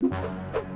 you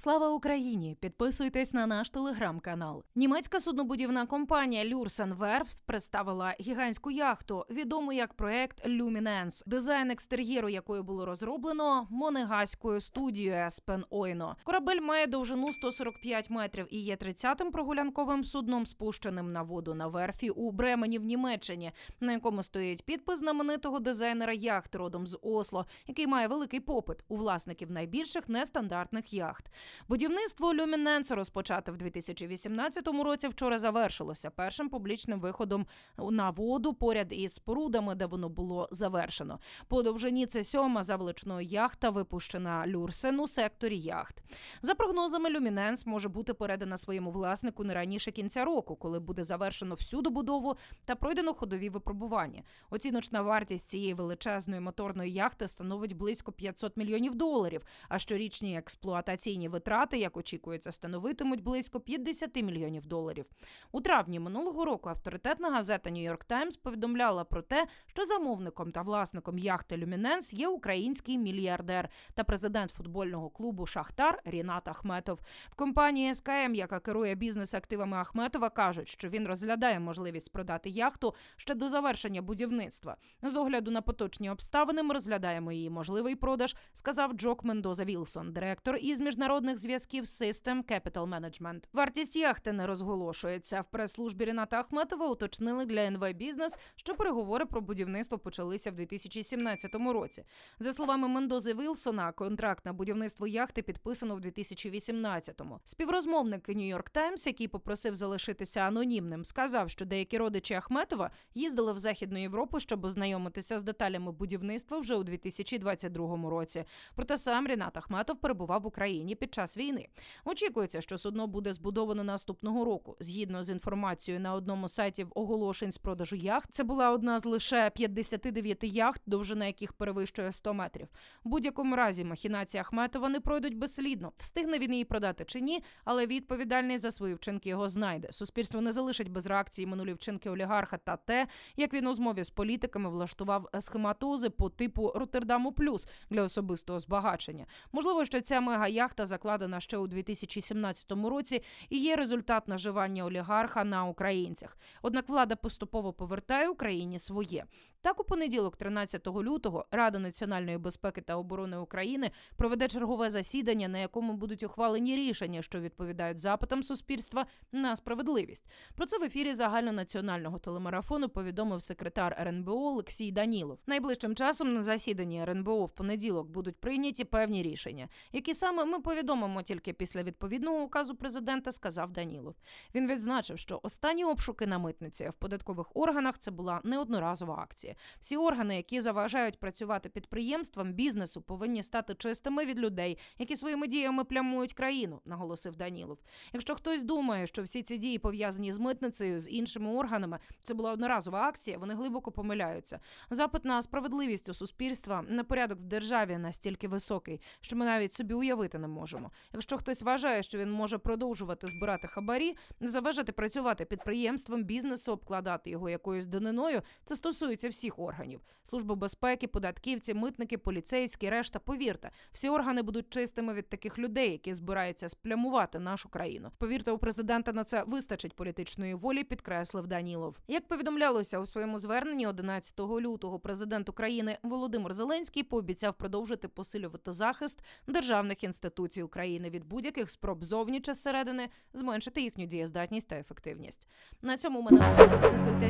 Слава Україні! Підписуйтесь на наш телеграм-канал. Німецька суднобудівна компанія Люрсен Werft представила гігантську яхту, відому як проект Luminance, дизайн екстер'єру якої було розроблено монегаською студією Espen Ойно. Корабель має довжину 145 метрів і є 30-тим прогулянковим судном, спущеним на воду на верфі у Бремені в Німеччині, на якому стоїть підпис знаменитого дизайнера яхт родом з Осло, який має великий попит у власників найбільших нестандартних яхт. Будівництво Люміненс розпочате в 2018 році. Вчора завершилося першим публічним виходом на воду поряд із спорудами, де воно було завершено. По довжині це сьома за величиною яхта, випущена Люрсен у секторі яхт. За прогнозами, Люміненс може бути передана своєму власнику не раніше кінця року, коли буде завершено всю добудову та пройдено ходові випробування. Оціночна вартість цієї величезної моторної яхти становить близько 500 мільйонів доларів. А щорічні експлуатаційні витрати, як очікується, становитимуть близько 50 мільйонів доларів. У травні минулого року авторитетна газета York Times повідомляла про те, що замовником та власником яхти Люміненс є український мільярдер та президент футбольного клубу Шахтар Рінат Ахметов. В компанії СКМ, яка керує бізнес-активами Ахметова, кажуть, що він розглядає можливість продати яхту ще до завершення будівництва. З огляду на поточні обставини ми розглядаємо її можливий продаж, сказав Джок Мендоза Вілсон, директор із міжнародних зв'язків System Capital Management. Вартість яхти не розголошується. В прес-службі Ріната Ахметова уточнили для НВ Бізнес, що переговори про будівництво почалися в 2017 році. За словами Мендози Вілсона, контракт на будівництво яхти підписано в 2018-му. Співрозмовник York Times, який попросив залишитися анонімним, сказав, що деякі родичі Ахметова їздили в Західну Європу, щоб ознайомитися з деталями будівництва вже у 2022 році. Проте сам Рінат Ахметов перебував в Україні під час війни. Очікується, що судно буде збудовано наступного року. Згідно з інформацією на одному з сайтів оголошень з продажу яхт, це була одна з лише 59 яхт, довжина яких перевищує 100 метрів. В будь-якому разі махінації Ахметова не пройдуть безслідно. Встигне він її продати чи ні, але відповідальний за свої вчинки його знайде. Суспільство не залишить без реакції минулі вчинки олігарха та те, як він у змові з політиками влаштував схематози по типу Роттердаму Плюс для особистого збагачення. Можливо, що ця мега-яхта закладена ще у 2017 році і є результат наживання олігарха на українцях. Однак влада поступово повертає Україні своє. Так, у понеділок, 13 лютого, Рада національної безпеки та оборони України проведе чергове засідання, на якому будуть ухвалені рішення, що відповідають запитам суспільства на справедливість. Про це в ефірі загальнонаціонального телемарафону повідомив секретар РНБО Олексій Данілов. Найближчим часом на засіданні РНБО в понеділок будуть прийняті певні рішення, які саме ми повідомимо тільки після відповідного указу президента, сказав Данілов. Він відзначив, що останні обшуки на митниці в податкових органах це була неодноразова акція. Всі органи, які заважають працювати підприємствам, бізнесу, повинні стати чистими від людей, які своїми діями плямують країну, наголосив Данілов. Якщо хтось думає, що всі ці дії пов'язані з митницею, з іншими органами, це була одноразова акція, вони глибоко помиляються. Запит на справедливість у суспільства на порядок в державі настільки високий, що ми навіть собі уявити не можемо. Якщо хтось вважає, що він може продовжувати збирати хабарі, заважати працювати підприємствам, бізнесу, обкладати його якоюсь даниною, це стосується всіх органів: служби безпеки, податківці, митники, поліцейські, решта. Повірте, всі органи будуть чистими від таких людей, які збираються сплямувати нашу країну. Повірте, у президента на це вистачить політичної волі, підкреслив Данілов. Як повідомлялося у своєму зверненні 11 лютого, президент України Володимир Зеленський пообіцяв продовжити посилювати захист державних інституцій України від будь-яких спроб зовні чи зсередини зменшити їхню дієздатність та ефективність. На цьому у мене все. Підписуйтесь